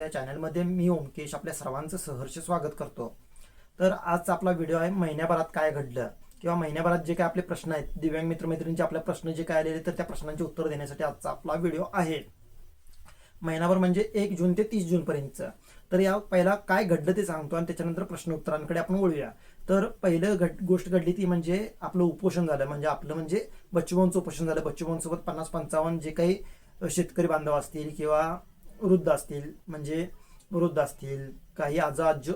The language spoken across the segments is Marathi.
या चॅनलमध्ये मी ओमकेश आपल्या सर्वांचं सहर्ष स्वागत करतो. तर आज आपला व्हिडिओ आहे महिन्याभरात काय घडलं? किंवा महिन्याभरात जे काय आपले प्रश्न आहेत दिव्यांग मित्रमैत्रिणींचे आपले प्रश्न जे काय आलेले तर त्या प्रश्नांचे उत्तर देण्यासाठी आजचा आपला व्हिडिओ आहे. महिनाभर म्हणजे एक जून ते तीस जूनपर्यंतचं तर या पहिला काय घडलं ते सांगतो आणि त्याच्यानंतर प्रश्न उत्तरांकडे आपण वळूया. तर पहिलं घट गोष्ट घडली ती म्हणजे आपलं उपोषण झालं. म्हणजे आपलं म्हणजे बच्चूभाऊंचं उपोषण झालं. बच्चूभाऊंसोबत पन्नास पंचावन्न जे काही शेतकरी बांधव असतील किंवा वृद्ध असतील म्हणजे वृद्ध असतील काही आजा आजो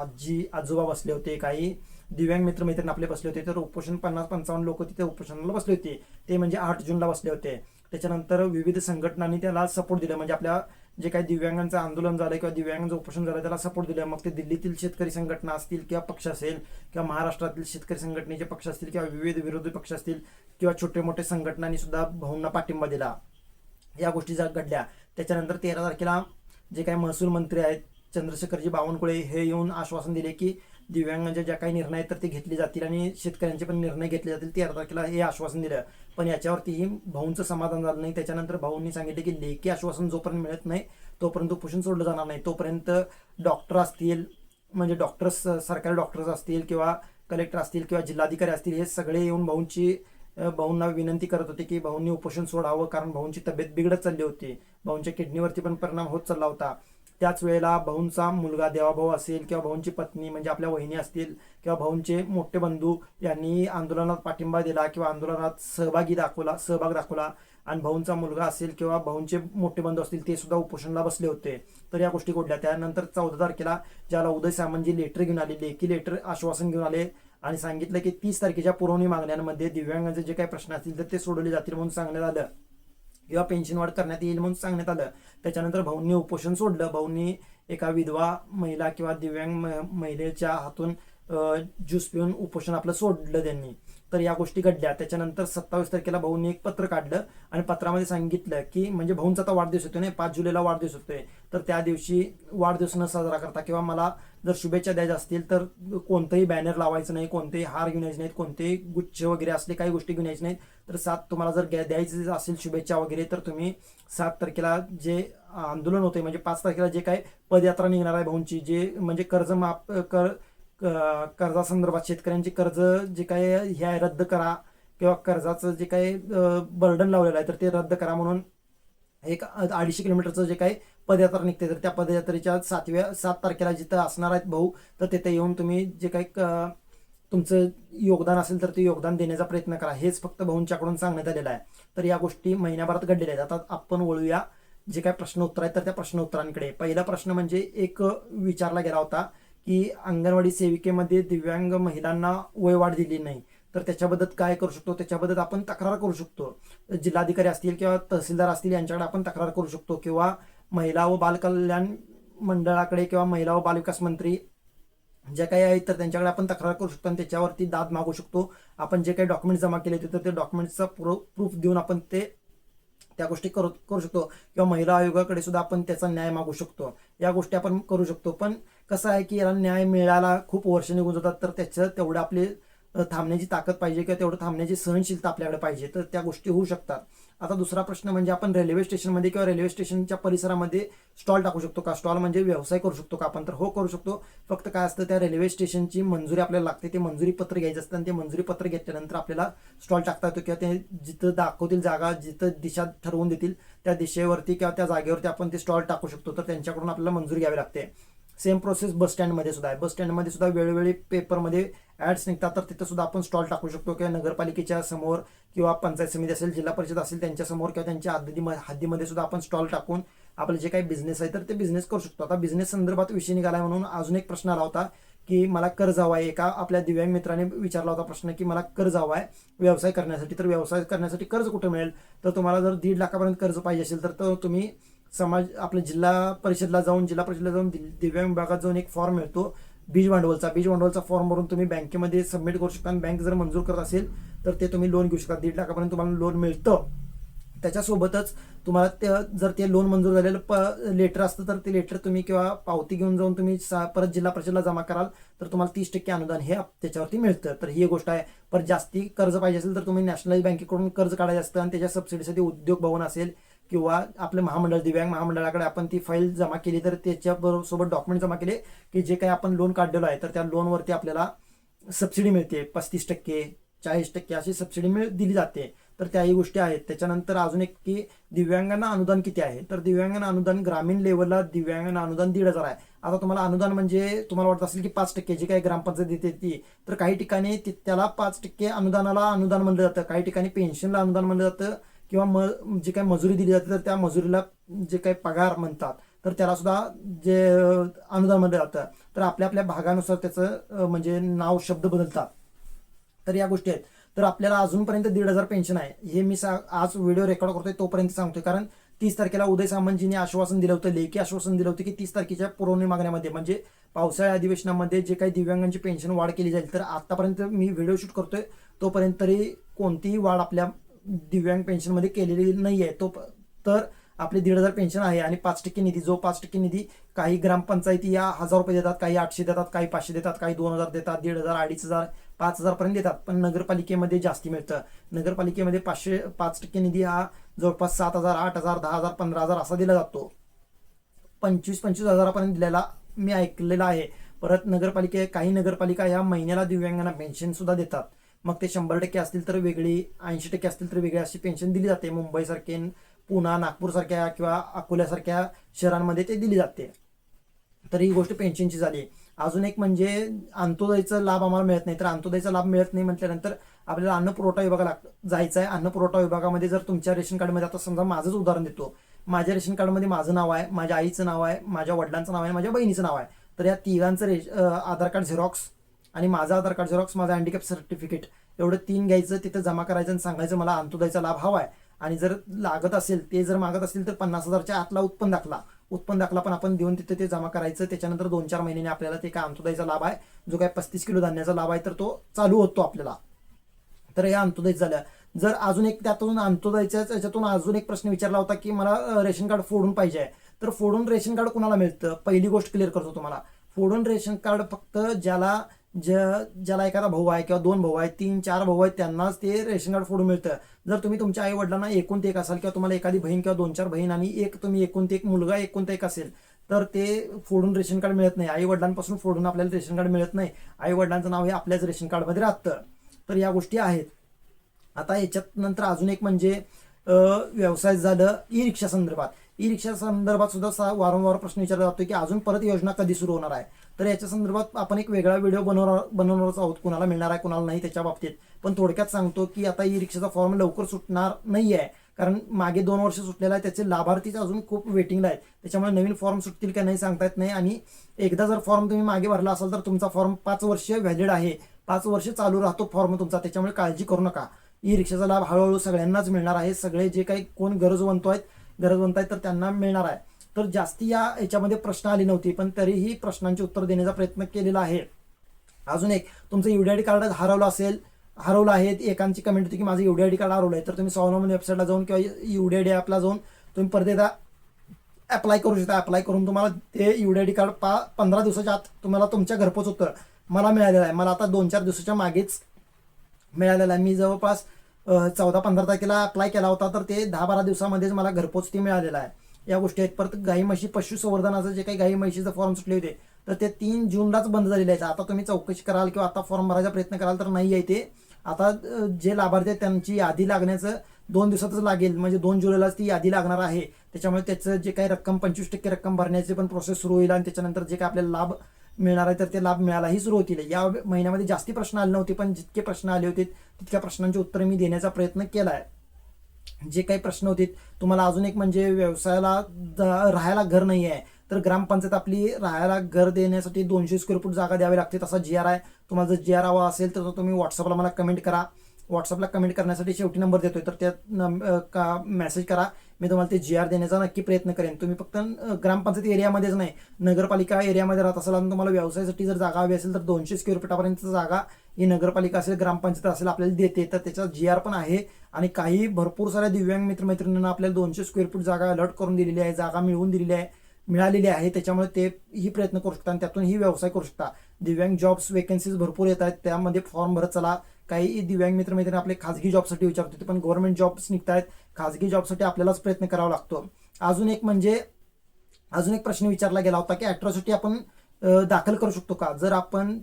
आजी आजोबा बसले होते काही दिव्यांग मित्र मैत्रीण आपले बसले होते तर उपोषण पन्नास पंचावन्न लोक तिथे उपोषणाला बसले होते. ते म्हणजे आठ जूनला बसले होते. त्याच्यानंतर विविध संघटनांनी त्याला सपोर्ट दिला. म्हणजे आपल्या जे काही दिव्यांगांचं आंदोलन झालं किंवा दिव्यांगांचं उपोषण झालं त्याला सपोर्ट दिला. मग ते दिल्लीतील शेतकरी संघटना असतील किंवा पक्ष असेल किंवा महाराष्ट्रातील शेतकरी संघटनेचे पक्ष असतील किंवा विविध विरोधी पक्ष असतील किंवा छोटे मोठे संघटनांनी सुद्धा भाऊंना पाठिंबा दिला. या गोष्टी ज्या घडल्या त्याच्यानंतर तेरा तारखेला जे काही महसूल मंत्री आहेत चंद्रशेखरजी बावनकुळे हे येऊन आश्वासन दिले की दिव्यांगांचे ज्या काही निर्णय आहेत तर ते घेतले जातील आणि शेतकऱ्यांचे पण निर्णय घेतले जातील. तेरा तारखेला हे आश्वासन दिलं. पण याच्यावरतीही भाऊंचं समाधान झालं नाही. त्याच्यानंतर भाऊंनी सांगितले की लेखी आश्वासन जोपर्यंत मिळत नाही तोपर्यंत उपोषण सोडलं जाणार नाही. तोपर्यंत डॉक्टर असतील म्हणजे डॉक्टर्स सरकारी डॉक्टर्स असतील किंवा कलेक्टर असतील किंवा जिल्हाधिकारी असतील हे सगळे येऊन भाऊंची भाऊंना विनंती करत होते की भाऊंनी उपोषण सोडावं कारण भाऊंची तब्येत बिघडत चालली होती. भाऊंच्या किडनीवरती पण परिणाम होत चालला होता. त्याच वेळेला भाऊंचा मुलगा देवाभाऊ असेल किंवा भाऊंची पत्नी म्हणजे आपल्या वहिनी असतील किंवा भाऊंचे मोठे बंधू यांनी आंदोलनात पाठिंबा दिला किंवा आंदोलनात सहभागी दाखवला सहभाग दाखवला आणि भाऊंचा मुलगा असेल किंवा भाऊंचे मोठे बंधू असतील ते सुद्धा उपोषणाला बसले होते. तर या गोष्टी घडल्या. त्यानंतर चौदा तारखेला ज्याला उदय सामंतजी लेटर घेऊन आले लेखी लेटर आश्वासन घेऊन आले. आणि सांगितलं की तीस तारखेच्या पुरवणी मागण्यांमध्ये दिव्यांगांचे जे काही प्रश्न असतील तर ते सोडवले जातील म्हणून सांगण्यात आलं. किंवा पेन्शन वाढ करण्यात येईल म्हणून सांगण्यात आलं. त्याच्यानंतर भाऊंनी उपोषण सोडलं. भाऊंनी एका विधवा महिला किंवा दिव्यांग म- महिलेच्या हातून ज्यूस पिऊन उपोषण आपलं सोडलं त्यांनी. तर या गोष्टी घडल्या. त्याच्यानंतर सत्तावीस तारखेला भाऊंनी एक पत्र काढलं आणि पत्रामध्ये सांगितलं की म्हणजे भाऊंचा आता वाढदिवस होतो नाही पाच जुलैला वाढदिवस होतोय. तर त्या दिवशी वाढदिवस न साजरा करता किंवा मला जर शुभेच्छा द्यायच्या असतील तर कोणतंही बॅनर लावायचं नाही कोणतेही हार घेऊन यायचे नाहीत कोणतेही गुच्छ वगैरे असले काही गोष्टी घेऊन यायचे नाहीत. तर सात तुम्हाला जर द्यायचे असेल शुभेच्छा वगैरे तर तुम्ही सात तारखेला जे आंदोलन होते म्हणजे पाच तारखेला जे काही पदयात्रा निघणार आहे भाऊंची जे म्हणजे कर्ज माफ कर कर्जासंदर्भात शेतकऱ्यांची कर्ज जे काही हे आहे रद्द करा किंवा कर्जाचं जे काही बर्डन लावलेलं आहे तर ते रद्द करा म्हणून एक अडीचशे किलोमीटरचं जे काही पदयात्रा निघते तर त्या पदयात्रेच्या सातव्या सात तारखेला जिथं असणार आहेत भाऊ तर तिथे येऊन तुम्ही जे काही क- तुमचं योगदान असेल तर ते योगदान देण्याचा प्रयत्न करा. हेच फक्त भाऊंच्याकडून सांगण्यात आलेलं आहे. तर या गोष्टी महिन्याभरात घडलेल्या आहेत. आता आपण वळूया जे काही प्रश्न उत्तर आहेत तर त्या प्रश्न उत्तरांकडे पहिला प्रश्न म्हणजे एक विचारला गेला होता की अंगणवाडी सेविकेमध्ये दिव्यांग महिलांना वयवाढ दिली नाही. तर त्याच्याबद्दल काय करू शकतो? त्याच्याबद्दल आपण तक्रार करू शकतो. जिल्हाधिकारी असतील किंवा तहसीलदार असतील यांच्याकडे आपण तक्रार करू शकतो. किंवा महिला व बालकल्याण मंडळाकडे किंवा महिला व बालविकास मंत्री जे काही आहेत तर त्यांच्याकडे आपण तक्रार करू शकतो आणि त्याच्यावरती दाद मागू शकतो. आपण जे काही डॉक्युमेंट जमा केले होते तर ते डॉक्युमेंटचा प्रूफ देऊन आपण ते त्या गोष्टी करू करू शकतो. किंवा महिला आयोगाकडे सुद्धा आपण त्याचा न्याय मागू शकतो. या गोष्टी आपण करू शकतो. पण कसं आहे की याला न्याय मिळायला खूप वर्ष निघून जातात तर त्याचं तेवढं आपले थांबण्याची ताकद पाहिजे किंवा तेवढं थांबण्याची सहनशीलता आपल्याकडे पाहिजे तर त्या गोष्टी होऊ शकतात. आता दुसरा प्रश्न म्हणजे आपण रेल्वे स्टेशनमध्ये किंवा रेल्वे स्टेशनच्या परिसरामध्ये स्टॉल टाकू शकतो का? स्टॉल म्हणजे व्यवसाय करू शकतो का आपण? तर हो करू शकतो. फक्त काय असतं त्या रेल्वे स्टेशनची मंजुरी आपल्याला लागते ते मंजुरी पत्र घ्यायचं असतं आणि ते मंजुरी पत्र घेतल्यानंतर आपल्याला स्टॉल टाकता येतो किंवा ते जिथं दाखवतील जागा जिथं दिशा ठरवून देतील त्या दिशेवरती किंवा त्या जागेवरती आपण ते स्टॉल टाकू शकतो. तर त्यांच्याकडून आपल्याला मंजुरी घ्यावी लागते. सेम प्रोसेस बस स्टँडमध्ये सुद्धा आहे. बस स्टँडमध्ये सुद्धा वेळोवेळी पेपरमध्ये ॲड्स निघतात तर तिथं सुद्धा आपण स्टॉल टाकू शकतो किंवा नगरपालिकेच्या समोर किंवा पंचायत समिती असेल जिल्हा परिषद असेल त्यांच्यासमोर किंवा त्यांच्या हद्दी हद्दीमध्ये सुद्धा आपण स्टॉल टाकून आपलं जे काही बिझनेस आहे तर ते बिझनेस करू शकतो. आता बिझनेस संदर्भात विषय निघाला म्हणून अजून एक प्रश्न आला होता की मला कर्ज हवा आहे एका आपल्या दिव्यांग मित्राने विचारला होता प्रश्न की मला कर्ज हवा आहे व्यवसाय करण्यासाठी. तर व्यवसाय करण्यासाठी कर्ज कुठे मिळेल? तर तुम्हाला जर दीड लाखापर्यंत कर्ज पाहिजे असेल तर तुम्ही समाज आपल्या जिल्हा परिषदला जाऊन जिल्हा परिषदला जाऊन दि- दिव्यांग विभागात जाऊन एक फॉर्म मिळतो. बीज भांडवलचा बीज भांडवलचा फॉर्म भरून तुम्ही बँकेमध्ये सबमिट करू शकता. आणि बँक जर मंजूर करत असेल तर ते तुम्ही लोन घेऊ शकता. दीड लाखापर्यंत तुम्हाला लोन मिळतं. त्याच्यासोबतच तुम्हाला ते जर ते लोन मंजूर झालेलं प लेटर असतं तर ते लेटर तुम्ही किंवा पावती घेऊन जाऊन तुम्ही सा- परत जिल्हा परिषदला जमा कराल तर तुम्हाला तीस टक्के अनुदान हे त्याच्यावरती मिळतं. तर ही एक गोष्ट आहे. पर जास्ती कर्ज पाहिजे असेल तर तुम्ही नॅशनलाइज बँकेकडून कर्ज काढायचं असतं. आणि त्याच्या सबसिडीसाठी उद्योग भवन असेल किंवा आपलं महामंडळ दिव्यांग महामंडळाकडे आपण ती फाईल जमा केली तर त्याच्याबरोबर सोबत डॉक्युमेंट जमा केले की जे काही आपण लोन काढलेलो आहे तर त्या लोनवरती आपल्याला सबसिडी मिळते. पस्तीस टक्के चाळीस टक्के अशी सबसिडी मिळ दिली जाते. तर त्याही गोष्टी आहेत. त्याच्यानंतर अजून एक की दिव्यांगांना अनुदान किती आहे? तर दिव्यांगांना अनुदान ग्रामीण लेवलला दिव्यांगांना अनुदान दीड हजार आहे. आता तुम्हाला अनुदान म्हणजे तुम्हाला वाटत असेल की पाच टक्के जे काही ग्रामपंचायत देते ती तर काही ठिकाणी त्याला पाच टक्के अनुदानाला अनुदान म्हणलं जातं. काही ठिकाणी पेन्शनला अनुदान म्हणलं जातं. किंवा म जे काही मजुरी दिली जाते तर त्या मजुरीला जे काही पगार म्हणतात तर त्याला सुद्धा जे अनुदान म्हणलं जातं तर आपल्या आपल्या भागानुसार त्याचं म्हणजे नाव शब्द बदलतात. तर या गोष्टी आहेत. तर आपल्याला अजूनपर्यंत दीड हजार पेन्शन आहे. हे मी सा आज व्हिडिओ रेकॉर्ड करतोय तोपर्यंत सांगतोय. कारण तीस तारखेला उदय सामंतजींनी आश्वासन दिलं होतं लेखी आश्वासन दिलं होतं की तीस तारखेच्या पुरवणी मागण्यामध्ये म्हणजे पावसाळ्या अधिवेशनामध्ये जे काही दिव्यांगांची पेन्शन वाढ केली जाईल तर आतापर्यंत मी व्हिडिओ शूट करतोय तोपर्यंत तरी कोणतीही वाढ आपल्या दिव्यांग पेन्शनमध्ये केलेली नाही आहे तो तर आपली दीड हजार पेन्शन आहे आणि पाच टक्के निधी जो पाच टक्के निधी काही ग्रामपंचायती या हजार रुपये देतात काही आठशे देतात काही पाचशे देतात काही दोन हजार देतात दीड हजार अडीच हजार पाच हजार पर्यंत देतात. पण नगरपालिकेमध्ये जास्ती मिळतं. नगरपालिकेमध्ये पाचशे पाच टक्के निधी हा जवळपास सात हजार आठ हजार दहा हजार पंधरा हजार असा दिला जातो. पंचवीस पंचवीस हजारापर्यंत दिलेला मी ऐकलेला आहे. परत नगरपालिके काही नगरपालिका या महिन्याला दिव्यांगांना पेन्शन सुद्धा देतात. मग ते शंभर टक्के असतील तर वेगळी ऐंशी टक्के असतील तर वेगळी अशी पेन्शन दिली जाते. मुंबईसारखे पुणा नागपूरसारख्या किंवा अकोल्यासारख्या शहरांमध्ये ते दिली जाते. तर ही गोष्ट पेन्शनची झाली. अजून एक म्हणजे अंत्योदयचा लाभ आम्हाला मिळत नाही. तर अंत्योदयचा लाभ मिळत नाही म्हटल्यानंतर आपल्याला अन्न पुरवठा विभागाला जायचं आहे अन्न पुरवठा विभागामध्ये जर तुमच्या रेशन कार्डमध्ये आता समजा माझंच उदाहरण देतो. माझ्या रेशन कार्डमध्ये माझं नाव आहे माझ्या आईचं नाव आहे माझ्या वडिलांचं नाव आहे माझ्या बहिणीचं नाव आहे. तर या तिघांचं रेश आधार कार्ड झेरॉक्स आणि माझं आधार कार्ड झेरॉक्स माझं हँडिकॅप सर्टिफिकेट एवढं तीन घ्यायचं तिथं जमा करायचं आणि सांगायचं मला अंत्योदयचा लाभ हवा आहे आणि जर लागत असेल ते जर मागत असतील तर पन्नास हजारच्या आतला उत्पन्न दाखला. उत्पन्न दाखला पण आपण देऊन तिथे ते जमा करायचं. त्याच्यानंतर दोन चार महिन्याने आपल्याला ते काय अंत्योदयचा लाभ आहे जो काय पस्तीस किलो धान्याचा लाभ आहे तर तो चालू होतो आपल्याला. तर या अंत्योदय झाल्या जर अजून एक त्यातून अंत्योदयच्या याच्यातून अजून एक प्रश्न विचारला होता की मला रेशन कार्ड फोडून पाहिजे. आहे तर फोडून रेशन कार्ड कुणाला मिळतं? पहिली गोष्ट क्लिअर करतो तुम्हाला. फोडून रेशन कार्ड फक्त ज्याला ज्या ज्याला एखादा भाऊ आहे किंवा दोन भाऊ आहेत तीन चार भाऊ आहेत त्यांनाच ते रेशन कार्ड फोडून मिळतं. जर तुम्ही तुमच्या आई वडिलांना एकूण ते एक असाल किंवा तुम्हाला एखादी बहीण किंवा दोन चार बहीण आणि एक तुम्ही एकूण ते एक मुलगा एकूण ते एक असेल तर ते फोडून रेशन कार्ड मिळत नाही. आई वडिलांपासून फोडून आपल्याला रेशन कार्ड मिळत नाही. आई वडिलांचं नाव हे आपल्याच रेशन कार्डमध्ये राहतं. तर या गोष्टी आहेत. आता याच्यात नंतर अजून एक म्हणजे व्यवसाय झालं ई रिक्षा संदर्भात. ई रिक्षा संदर्भात सुद्धा वारंवार प्रश्न विचारला जातो की अजून परत योजना कधी सुरू होणार आहे? तर याच्या संदर्भात आपण एक वेगळा व्हिडिओ बनवणार बनवणारच आहोत. कुणाला मिळणार आहे कुणाला नाही त्याच्या बाबतीत. पण थोडक्यात सांगतो की आता ई रिक्षाचा फॉर्म लवकर सुटणार नाही आहे कारण मागे दोन वर्ष सुटलेला आहे त्याचे लाभार्थीच अजून खूप वेटिंगला आहेत. त्याच्यामुळे नवीन फॉर्म सुटतील का नाही सांगता येत नाही. आणि एकदा जर फॉर्म तुम्ही मागे भरला असाल तर तुमचा फॉर्म पाच वर्ष व्हॅलिड आहे. पाच वर्ष चालू राहतो फॉर्म तुमचा. त्याच्यामुळे काळजी करू नका. ई रिक्षाचा लाभ हळूहळू सगळ्यांनाच मिळणार आहे. सगळे जे काही कोण गरजवंत आहेत गरजवंत आहेत तर त्यांना मिळणार आहे. तर जास्ती या याच्यामध्ये प्रश्न आली नव्हती पण तरीही प्रश्नांची उत्तर देण्याचा प्रयत्न केलेला आहे. अजून एक तुमचं युडीआयडी कार्ड हरवलं असेल हरवलं आहे एकांची कमेंट होती की माझं युडीआयडी कार्ड हरवलं आहे तर तुम्ही स्वावलंबन वेबसाईटला जाऊन किंवा युडीआयडी ॲपला जाऊन तुम्ही परत एकदा अप्लाय करू शकता. अप्लाय करून तुम्हाला ते युडीआयडी कार्ड पा पंधरा दिवसाच्या आत तुम्हाला तुमच्या घरपोच उत्तर मला मिळालेलं आहे. मला आता दोन चार दिवसाच्या मागेच मिळालेला आहे. मी जवळपास चौदा पंधरा तारखेला अप्लाय केला होता तर ते दहा बारा दिवसामध्येच मला घरपोच ते मिळालेलं आहे. या गोष्टी आहेत. परत गाई म्हशी पशुसंवर्धनाचं जे काही गाई म्हशीचं फॉर्म सुटले होते तर ते तीन जूनलाच बंद झालेले आहेत. आता तुम्ही चौकशी कराल किंवा आता फॉर्म भरायचा प्रयत्न कराल तर नाही आहे ते. आता जे लाभार्थी आहेत त्यांची यादी लागण्याचं दोन दिवसातच लागेल. म्हणजे दोन जुलैलाच ती यादी लागणार आहे. त्याच्यामुळे त्याचं जे काही रक्कम पंचवीस टक्के रक्कम भरण्याची पण प्रोसेस सुरू होईल आणि त्याच्यानंतर जे काही आपल्याला लाभ मिळणार आहे तर ते लाभ मिळायलाही सुरू होतील. या महिन्यामध्ये जास्ती प्रश्न आले नव्हते पण जितके प्रश्न आले होते तितक्या प्रश्नांची उत्तरं मी देण्याचा प्रयत्न केला आहे जे काही प्रश्न होते तुम्हाला अजून एक म्हणजे व्यवसायाला राहायला घर नाही आहे. तर ग्रामपंचायत आपली राहायला घर देण्यासाठी दोनशे स्क्वेअर फूट जागा द्यावी लागते. तसा जी आर आहे तुम्हाला जर जी आर हवा असेल तर तो तुम्ही व्हॉट्सअपला मला कमेंट करा. व्हॉट्सअपला कमेंट करण्यासाठी शेवटी नंबर देतोय. तर त्यात का मेसेज करा. मी तुम्हाला ते जी आर देण्याचा नक्की प्रयत्न करेन. तुम्ही फक्त ग्रामपंचायत एरियामध्येच नाही नगरपालिका एरियामध्ये राहत असाल आणि तुम्हाला व्यवसायासाठी जर जागा हवी असेल तर दोनशे स्क्वेअर फुटापर्यंत जागा ही नगरपालिका असेल ग्रामपंचायत असेल आपल्याला देते. तर त्याचा जी आर पण आहे आणि काही भरपूर साऱ्या दिव्यांग मित्रमैत्रिणींना आपल्याला दोनशे स्क्वेअर फूट जागा अलर्ट करून दिलेली आहे जागा मिळवून दिलेली आहे मिळालेली आहे. त्याच्यामुळे ते ही प्रयत्न करू शकता आणि त्यातून ही व्यवसाय करू शकता. दिव्यांग जॉब्स वेकन्सीज भरपूर येत आहेत. त्यामध्ये फॉर्म भरत चला. काही दिव्यांग मित्रमैत्रिणी आपले खाजगी जॉबसाठी विचारत होते पण गव्हर्नमेंट जॉब्स निघत आहेत खाजगी जॉबसाठी आपल्यालाच प्रयत्न करावा लागतो. अजून एक म्हणजे अजून एक प्रश्न विचारला गेला होता की अॅट्रॉसिटी आपण दाखल करू शकतो का? जर आपण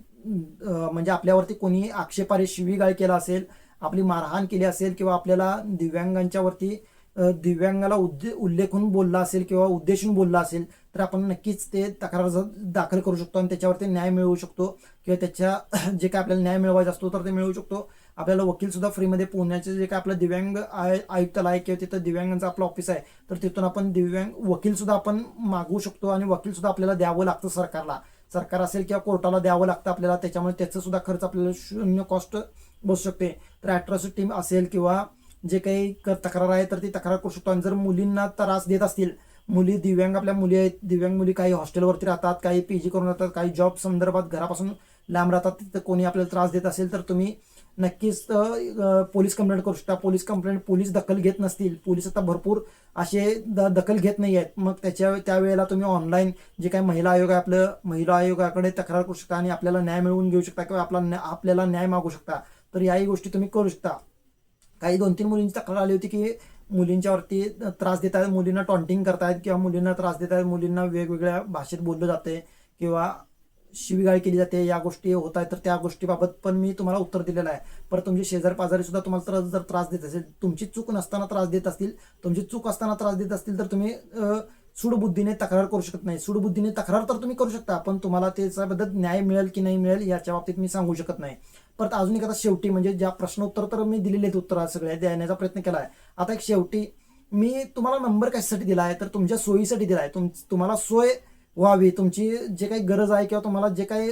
म्हणजे आपल्यावरती कोणी आक्षेपारे शिवीगाळ केला असेल आपली मारहाण केली असेल किंवा आपल्याला दिव्यांगांच्यावरती दिव्यांगाला उद्दे उल्लेखून बोलला असेल किंवा उद्देशून बोलला असेल तर आपण नक्कीच ते तक्रार दाखल करू शकतो आणि त्याच्यावरती न्याय मिळवू शकतो किंवा त्याच्या जे काय आपल्याला न्याय मिळवायचा असतो तर ते मिळवू शकतो. आपल्याला वकील सुद्धा फ्रीमध्ये पुण्याचे जे काय आपलं दिव्यांग आय- आयुक्तालय आहे किंवा तिथं दिव्यांगांचं आपलं ऑफिस आहे तर तिथून आपण दिव्यांग वकील सुद्धा आपण मागवू शकतो आणि वकील सुद्धा आपल्याला द्यावं लागतं सरकारला. सरकार असेल किंवा कोर्टाला द्यावं लागतं आपल्याला त्याच्यामुळे त्याचा सुद्धा खर्च आपल्याला शून्य कॉस्ट बसू शकते. तर अॅट्रॉसिटी असेल किंवा जे काही तक्रार आहे तर ती तक्रार करू शकतो. आणि जर मुलींना त्रास देत असतील मुली दिव्यांग आपल्या मुली आहेत दिव्यांग मुली काही हॉस्टेलवरती राहतात काही पी जी करून राहतात काही जॉब संदर्भात घरापासून लांब राहतात तिथं कोणी आपल्याला त्रास देत असेल तर तुम्ही नक्कीच पोलीस कंप्लेंट करू शकता. पोलीस कंप्लेंट पोलीस दखल घेत नसतील. पोलीस आता भरपूर असे द दखल घेत नाही आहेत. मग त्याच्या त्यावेळेला तुम्ही ऑनलाईन जे काही महिला आयोग आहे आपलं महिला आयोगाकडे तक्रार करू शकता आणि आपल्याला न्याय मिळवून घेऊ शकता किंवा आपला न्या- आपल्याला न्याय मागू शकता. तर याही गोष्टी तुम्ही करू शकता. काही दोन तीन मुलींची तक्रार आली होती की मुलींच्यावरती त्रास देत आहेत मुलींना टॉन्टिंग करतायत किंवा मुलींना त्रास देत आहेत मुलींना वेगवेगळ्या भाषेत बोललं जाते किंवा शिवीगाळ केली जाते या गोष्टी होत आहेत तर त्या गोष्टीबाबत पण मी तुम्हाला उत्तर दिलेलं आहे. पर तुमचे शेजार पाजारी सुद्धा तुम्हाला त्रास जर त्रास देत असेल तुमची चूक नसताना त्रास देत असतील तुमची चूक असताना त्रास देत असतील तर तुम्ही सुडबुद्धीने तक्रार करू शकत नाही. सुडबुद्धीने तक्रार तर तुम्ही करू शकता पण तुम्हाला त्याच्याबद्दल न्याय मिळेल की नाही मिळेल याच्या बाबतीत मी सांगू शकत नाही. परत अजून एक आता शेवटी म्हणजे ज्या प्रश्न उत्तर तर मी दिलेले आहेत उत्तर सगळे देण्याचा प्रयत्न केला आहे आता एक शेवटी मी तुम्हाला नंबर कशासाठी दिला आहे? तर तुमच्या सोयीसाठी दिला आहे. तुम तुम्हाला सोय व्हावी. तुमची जे काही गरज आहे किंवा तुम्हाला जे काही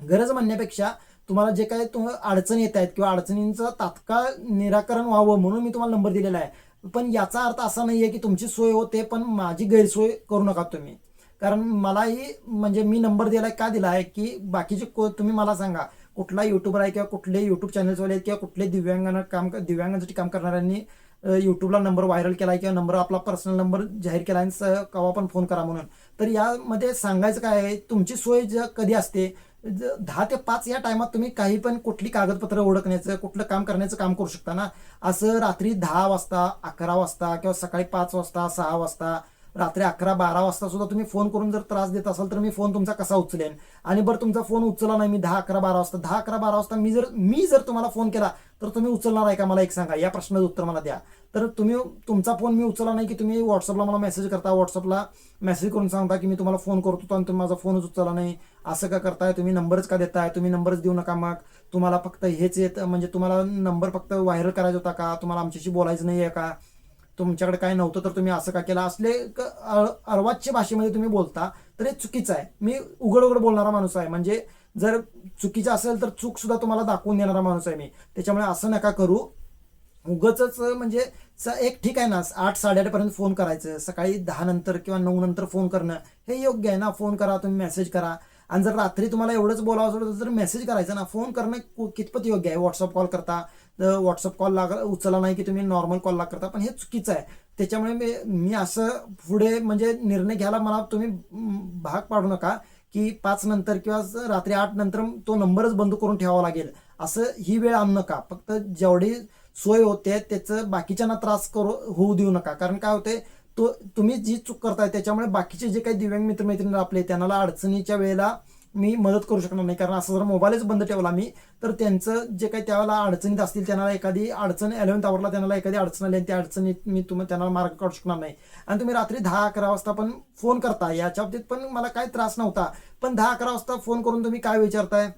गरज म्हणण्यापेक्षा तुम्हाला जे काही तुम अडचणी येत आहेत किंवा अडचणींचं तात्काळ निराकरण व्हावं म्हणून मी तुम्हाला नंबर दिलेला आहे. पण याचा अर्थ असा नाही आहे की तुमची सोय होते पण माझी गैरसोय करू नका तुम्ही. कारण मलाही म्हणजे मी नंबर दिलाय का दिला आहे की बाकीचे को तुम्ही मला सांगा कुठला युट्यूबर आहे किंवा कुठले युट्यूब चॅनल्सवाले आहेत किंवा कुठले दिव्यांगांना काम दिव्यांगांसाठी काम करणाऱ्यांनी अ, युट्यूबला नंबर व्हायरल केला आहे किंवा नंबर आपला पर्सनल नंबर जाहीर केला आहे आणि स- केव्हा पण फोन करा म्हणून. तर यामध्ये सांगायचं काय आहे तुमची सोय ज कधी असते दहा ते पाच या टायमात तुम्ही काही पण कुठली कागदपत्र ओळखण्याचं कुठलं काम करण्याचं काम करू शकता ना. असं रात्री दहा वाजता अकरा वाजता किंवा सकाळी पाच वाजता सहा वाजता रात्री अकरा बारा वाजता सुद्धा तुम्ही फोन करून जर त्रास देत असाल तर मी फोन तुमचा कसा उचलेन? आणि बरं तुमचा फोन उचलला नाही मी दहा अकरा बारा वाजता. दहा अकरा बारा वाजता मी जर मी जर तुम्हाला फोन केला तर तुम्ही उचलणार आहे का? मला एक सांगा. या प्रश्नाचं उत्तर मला द्या. तर तुम्ही तुमचा फोन मी उचलला नाही की तुम्ही व्हॉट्सअपला मला मेसेज करता? व्हॉट्सअपला मेसेज करून सांगता की मी तुम्हाला फोन करत होतो आणि तुम्ही माझा फोनच उचलला नाही. असं का करताय? तुम्ही नंबरच का देताय? तुम्ही नंबरच देऊ नका मग. तुम्हाला फक्त हेच येत म्हणजे तुम्हाला नंबर फक्त व्हायरल करायचा होता का? तुम्हाला आमच्याशी बोलायचं नाही आहे का? तुमच्याकडे काय नव्हतं तर तुम्ही असं का केलं? असले क- अर्वाच्य भाषेमध्ये तुम्ही बोलता तर हे चुकीचं आहे. मी उघड उघड बोलणारा माणूस आहे. म्हणजे जर चुकीचं असेल तर चूक सुद्धा तुम्हाला दाखवून देणारा माणूस आहे मी. त्याच्यामुळे असं नका करू. उगच म्हणजे स- एक ठीक आहे ना आठ साडेआठ पर्यंत फोन करायचं. सकाळी दहा नंतर किंवा नऊ नंतर फोन करणं हे योग्य आहे ना? फोन करा तुम्ही मेसेज करा. आणि जर रात्री तुम्हाला एवढंच बोलावं असेल तर मेसेज करायचं ना. फोन करणं कितपत योग्य आहे? व्हॉट्सअप कॉल करता. व्हॉट्सअप कॉल लाग उचलला नाही की तुम्ही नॉर्मल कॉल करता पण हे चुकीचं आहे. त्याच्यामुळे मी मी असं पुढे म्हणजे निर्णय घ्यायला मला तुम्ही भाग पाडू नका की पाच नंतर किंवा रात्री आठ नंतर तो नंबरच बंद करून ठेवावा लागेल. असं ही वेळ आणू नका. फक्त जेवढी सोय होते त्याचं बाकीच्यांना त्रास करू होऊ देऊ नका. कारण काय होते तो तुम्ही जी चूक करताय त्याच्यामुळे बाकीचे जे काही दिव्यांग मित्रमैत्रिणी आपले त्यांना अडचणीच्या वेळेला मी मदत करू शकणार नाही. कारण असं जर मोबाईलच बंद ठेवला मी तर त्यांचं जे काही त्यावेळेला अडचणीत असतील त्यांना एखादी अडचण एलेव्हन्थ आवरला त्यांना एखादी अडचण आली आणि त्या अडचणीत मी तुम्ही त्यांना मार्ग काढू शकणार नाही. आणि तुम्ही रात्री दहा अकरा वाजता पण फोन करता. याच्या बाबतीत पण मला काही त्रास नव्हता. पण दहा अकरा वाजता फोन करून तुम्ही काय विचारताय?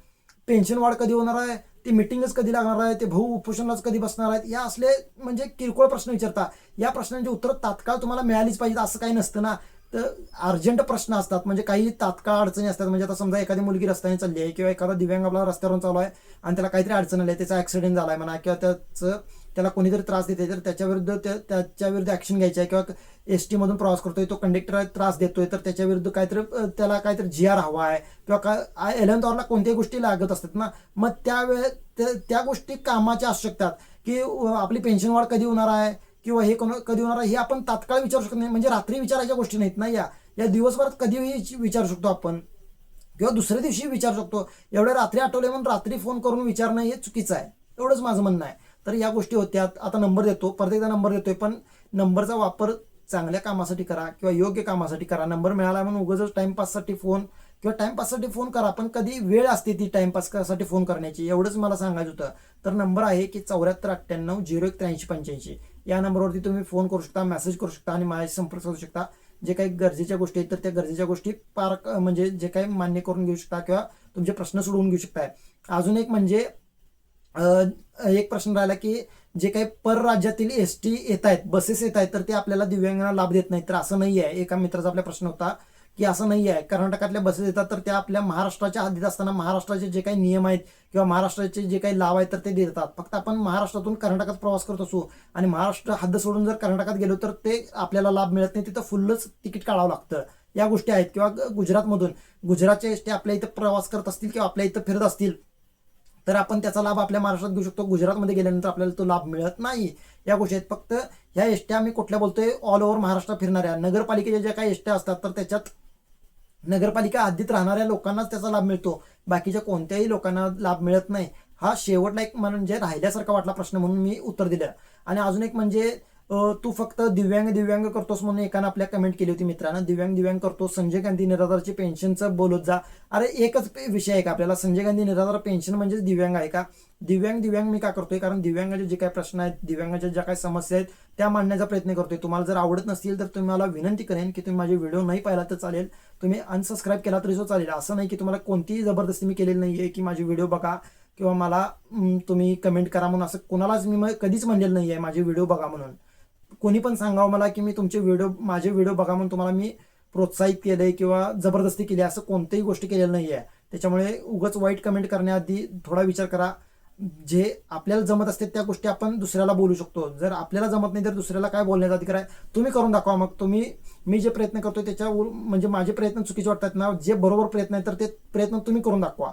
पेन्शन वाढ कधी होणार आहे? ती मिटिंगच कधी लागणार आहे? ते भाऊ उपोषणालाच कधी बसणार आहेत? या असले म्हणजे किरकोळ प्रश्न विचारता. या प्रश्नांची उत्तरं तात्काळ तुम्हाला मिळालीच पाहिजे असं काही नसतं ना. तर अर्जंट प्रश्न असतात. म्हणजे काही तात्काळ अडचणी असतात. म्हणजे आता समजा एखादी मुलगी रस्त्याने चालली आहे किंवा एखादा दिव्यांग आपला रस्त्यावरून चालू आहे आणि त्याला काहीतरी अडचण आली आहे त्याचा ऍक्सिडेंट झाला आहे म्हणा किंवा त्याचं त्याला कोणीतरी त्रास देते तर त्याच्या विरुद्ध त्या- त्याच्या विरुद्ध ऍक्शन घ्यायची आहे किंवा एस टी मधून प्रवास करतोय तो कंडक्टर त्रास देतोय तर त्याच्या विरुद्ध काहीतरी त्याला काहीतरी जी आर हवा आहे किंवा काय एलेवन आवरला कोणत्याही गोष्टी लागत असतात ना मग त्यावेळे त्या- त्या गोष्टी कामाच्या असू शकतात. की आपली पेन्शन वाढ कधी होणार आहे? किंवा हे कधी होणार आहे हे आपण तात्काळ विचारू शकत नाही. म्हणजे रात्री विचारायच्या गोष्टी नाहीत ना या. या दिवसभरात कधीही विचारू शकतो आपण. किंवा दुसऱ्या दिवशी विचारू शकतो. एवढ्या रात्री आठवले म्हणून रात्री फोन करून विचारणं हे चुकीचं आहे. एवढंच माझं म्हणणं आहे. तर या गोष्टी होत्या. आता नंबर देतो. प्रत्येकदा नंबर देतोय पण नंबरचा वापर चांगल्या कामासाठी करा किंवा योग्य कामासाठी करा. नंबर मिळाला म्हणून उगाच टाईमपाससाठी फोन किंवा टाईमपाससाठी फोन करा पण कधी वेळ असते ती टाईमपाससाठी फोन करण्याची. एवढंच मला सांगायचं होतं. तर नंबर आहे की चौऱ्याहत्तर अठ्ठ्याण्णव झिरो एक त्र्याऐंशी पंच्याऐंशी. या नंबरवरती तुम्ही फोन करू शकता मेसेज करू शकता आणि माझ्याशी संपर्क साधू शकता. जे काही गरजेच्या गोष्टी आहेत तर त्या गरजेच्या गोष्टी पार म्हणजे जे काही मान्य करून घेऊ शकता किंवा तुमचे प्रश्न सोडवून घेऊ शकताय. अजून एक म्हणजे एक प्रश्न राहिला की जे काही परराज्यातील एस टी येत आहेत बसेस येत आहेत तर ते आपल्याला दिव्यांगांना लाभ देत नाही तर असं नाही आहे एका मित्राचा आपला प्रश्न होता की असं नाही आहे कर्नाटकातल्या बसेस येतात तर त्या आपल्या महाराष्ट्राच्या हद्दीत असताना महाराष्ट्राचे जे काही नियम आहेत किंवा महाराष्ट्राचे जे काही लाभ आहेत तर ते देतात. फक्त आपण महाराष्ट्रातून कर्नाटकात प्रवास करत असू आणि महाराष्ट्र हद्द सोडून जर कर्नाटकात गेलो तर ते आपल्याला लाभ मिळत नाही. तिथं फुल्लच तिकीट काढावं लागतं. या गोष्टी आहेत. किंवा ग- गुजरातमधून गुजरातचे एस टी आपल्या इथं प्रवास करत असतील किंवा आपल्या इथं फिरत असतील तर आपण त्याचा लाभ आपल्या महाराष्ट्रात घेऊ शकतो. गुजरातमध्ये गेल्यानंतर आपल्याला तो लाभ मिळत नाही. या गोष्टी आहेत. फक्त ह्या एसट्या आम्ही कुठल्या बोलतोय? ऑल ओव्हर महाराष्ट्र फिरणाऱ्या. नगरपालिकेच्या ज्या काही एसट्या असतात तर त्याच्यात नगरपालिका हद्दीत राहणाऱ्या लोकांनाच त्याचा लाभ मिळतो. बाकीच्या कोणत्याही लोकांना लाभ मिळत नाही. हा शेवटला एक म्हणजे राहिल्यासारखा वाटला प्रश्न म्हणून मी उत्तर दिलं. आणि अजून एक म्हणजे तू फक्त दिव्यांग दिव्यांग करतोस म्हणून एकानं आपल्या कमेंट केली होती मित्रानं. दिव्यांग दिव्यांग करतो संजय गांधी निराधारची पेन्शनचं बोलत जा. अरे एकच विषय आहे का आपल्याला? संजय गांधी निराधार पेन्शन म्हणजेच दिव्यांग आहे का? दिव्यांग दिव्यांग मी का करतोय? कारण दिव्यांगाचे जे काही प्रश्न आहेत दिव्यांगाच्या ज्या काही समस्या आहेत त्या मांडण्याचा प्रयत्न करतोय. तुम्हाला जर आवडत नसतील तर तुम्ही मला विनंती करेन की तुम्ही माझे व्हिडिओ नाही पाहिला तर चालेल. तुम्ही अनसबस्क्राईब केला तरी सो चालेल. असं नाही की तुम्हाला कोणतीही जबरदस्ती मी केलेली नाही आहे की माझे व्हिडिओ बघा किंवा मला तुम्ही कमेंट करा म्हणून. असं कोणालाच मी कधीच म्हणलेलं नाही आहे माझे व्हिडिओ बघा म्हणून. कोणी पण सांगावं मला की मी तुमचे व्हिडिओ माझे व्हिडिओ बघा म्हणून तुम्हाला मी प्रोत्साहित केलंय किंवा जबरदस्ती केली आहे, असं कोणतीही गोष्ट केलेलं नाही आहे त्याच्यामुळे उगाच वाईट कमेंट करण्याआधी थोडा विचार करा. जे आपल्याला जमत असते त्या गोष्टी आपण दुसऱ्याला बोलू शकतो. जर आपल्याला जमत नाही तर दुसऱ्याला काय बोलण्याचा अधिकार आहे? तुम्ही करून दाखवा मग. तुम्ही मी जे प्रयत्न करतो त्याच्या म्हणजे माझे प्रयत्न चुकीचे वाटतात ना जे बरोबर प्रयत्न आहेत तर ते प्रयत्न तुम्ही करून दाखवा.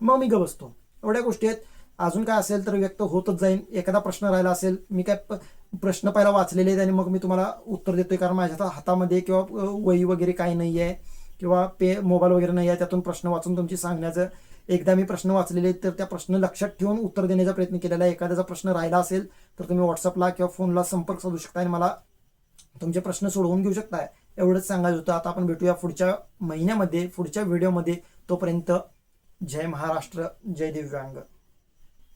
मग मी ग बसतो एवढ्या गोष्टी आहेत. अजून काय असेल तर व्यक्त होतच जाईन. एखादा प्रश्न राहिला असेल मी काय प- प्रश्न पहिला वाचलेले आहेत आणि मग मी तुम्हाला उत्तर देतोय. कारण माझ्या आता हातामध्ये किंवा वही वगैरे काही नाही आहे किंवा पे मोबाईल वगैरे नाही आहे त्यातून प्रश्न वाचून तुमची सांगण्याचं एकदा मी प्रश्न वाचलेले आहेत तर त्या प्रश्न लक्षात ठेवून उत्तर देण्याचा प्रयत्न केलेला आहे. एखाद्याचा प्रश्न राहिला असेल तर तुम्ही व्हॉट्सअपला किंवा फोनला संपर्क साधू शकता आणि मला तुमचे प्रश्न सोडवून घेऊ शकताय एवढंच सांगायचं होतं. आता आपण भेटूया पुढच्या महिन्यामध्ये पुढच्या व्हिडिओमध्ये. तोपर्यंत जय महाराष्ट्र जय दिव्यांग.